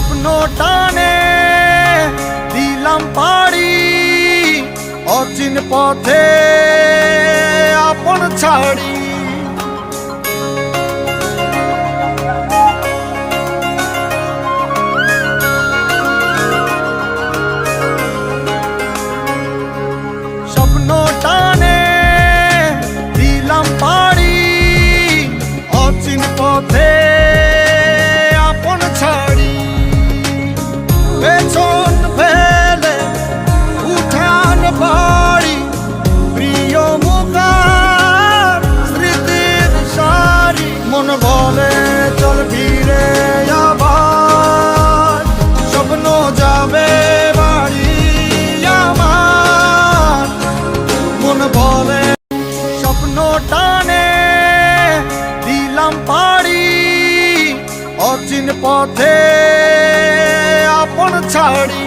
স্বপ্ন টানে দিলাম পাড়ি অচিন পথে। বলে স্বপ্ন টানে দিলাম পাড়ি অচিন পথে আপন ছাড়ি।